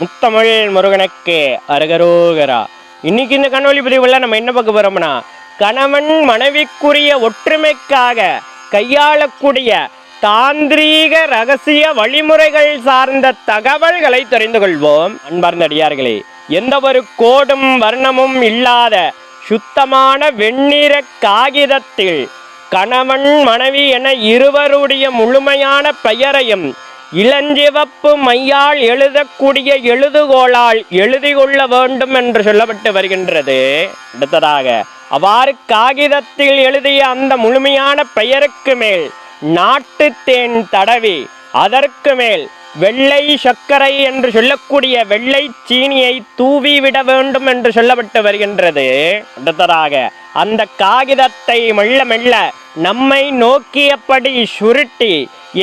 முத்தமிழ் முருகனுக்கு அரகரோகரா. இன்னைக்கு இந்த கண்ணொலி பதிவுல நம்ம என்ன பார்க்க போறோம்னா கணவன் மனைவிக்குரிய ஒற்றுமைக்காக கையாளக்கூடிய தாந்திரீக ரகசிய வழிமுறைகள் சார்ந்த தகவல்களை தெரிந்து கொள்வோம். அன்பார்ந்த அடியார்களே எந்த ஒரு கோடும் வர்ணமும் இல்லாத சுத்தமான வெண்ணிற காகிதத்தில் கணவன் மனைவி என இருவருடைய முழுமையான பெயரையும் இளஞ்சிவப்பு மையால் எழுதக்கூடிய எழுதுகோளால் எழுதி கொள்ள வேண்டும் என்று சொல்லப்பட்டு வருகின்றது. அடுத்ததாக அவ்வாறு காகிதத்தில் எழுதிய அந்த முழுமையான பெயருக்கு மேல் நாட்டுத்தேன் தடவி அதற்கு மேல் வெள்ளை சர்க்கரை என்று சொல்லக்கூடிய வெள்ளை சீனியை தூவி விட வேண்டும் என்று சொல்லப்பட்டு வருகின்றது. அடுத்ததாக அந்த காகிதத்தை மெல்ல மெல்ல நம்மை நோக்கியபடி சுருட்டி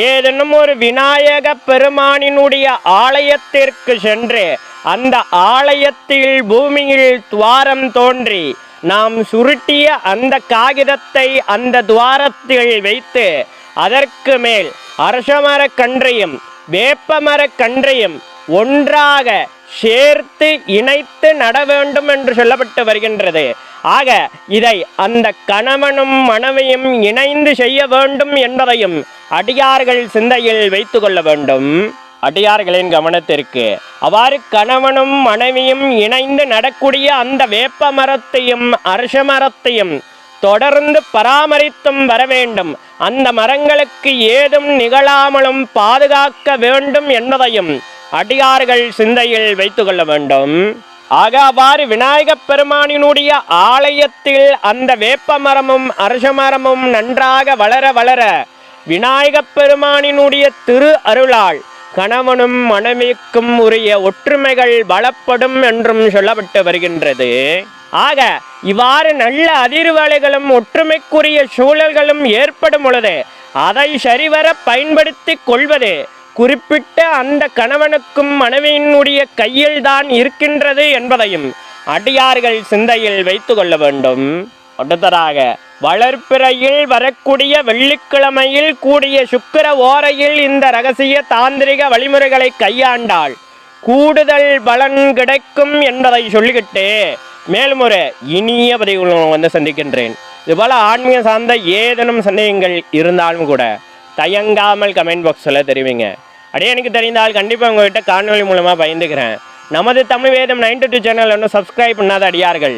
ஏதேனும் ஒரு விநாயக பெருமானினுடைய ஆலயத்திற்கு சென்று அந்த ஆலயத்தில் பூமியில் துவாரம் தோன்றி நாம் சுருட்டிய அந்த காகிதத்தை அந்த துவாரத்தில் வைத்து அதற்கு மேல் அரசமரக் கன்றையும் வேப்பமரக் கன்றையும் ஒன்றாக சேர்த்து இணைத்து நட வேண்டும் என்று சொல்லப்பட்டு வருகின்றது. ஆக இதை அந்த கணவனும் மனைவியும் இணைந்து செய்ய வேண்டும் என்பதையும் அடியார்கள் சிந்தையில் வைத்து கொள்ள வேண்டும். அடியார்களின் கவனத்திற்கு அவ்வாறு கணவனும் மனைவியும் இணைந்து நடக்கூடிய அந்த வேப்ப மரத்தையும் அரச மரத்தையும் தொடர்ந்து பராமரித்தும் வர வேண்டும். அந்த மரங்களுக்கு ஏதும் நிகழாமலும் பாதுகாக்க வேண்டும் என்பதையும் அடியார்கள் சிந்தையில் வைத்துக் கொள்ள வேண்டும். ஆக அவ்வாறு விநாயகப் பெருமானினுடைய ஆலயத்தில் அந்த வேப்ப மரமும் அரச மரமும் நன்றாக வளர வளர விநாயகப் பெருமானினுடைய திரு அருளாள் கணவனும் மனைவிக்கும் உரிய ஒற்றுமைகள் பலப்படும் என்றும் சொல்லப்பட்டு வருகின்றது. ஆக இவ்வாறு நல்ல அதிர்வலைகளும் ஒற்றுமைக்குரிய சூழல்களும் ஏற்படும் பொழுது அதை சரிவர பயன்படுத்திக் கொள்வது குறிப்பிட்ட அந்த கணவனுக்கும் மனைவியினுடைய கையில்தான் இருக்கின்றது என்பதையும் அடியார்கள் சிந்தையில் வைத்து கொள்ள வேண்டும். அடுத்ததாக வளர்ப்பிறையில் வரக்கூடிய வெள்ளிக்கிழமையில் கூடிய சுக்கிர ஓரையில் இந்த ரகசிய தாந்திரிக வழிமுறைகளை கையாண்டால் கூடுதல் பலன் கிடைக்கும் என்பதை சொல்லிக்கிட்டு மேலும் ஒரு இனிய பதிவுகள் வந்து சந்திக்கின்றேன். இதுபோல ஆன்மீக சார்ந்த ஏதேனும் சந்தேகங்கள் இருந்தாலும் கூட தயங்காமல் கமெண்ட் பாக்ஸில் தெரிவிங்க. அப்படியே எனக்கு தெரிந்தால் கண்டிப்பாக உங்கள்கிட்ட காணொலி மூலமாக பயந்துக்கிறேன். நமது தமிழ் வேதம் நைன்டி டூ சேனல் ஒன்றும் சப்ஸ்கிரைப் பண்ணாத அடியார்கள்.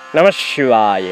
நம சிவாய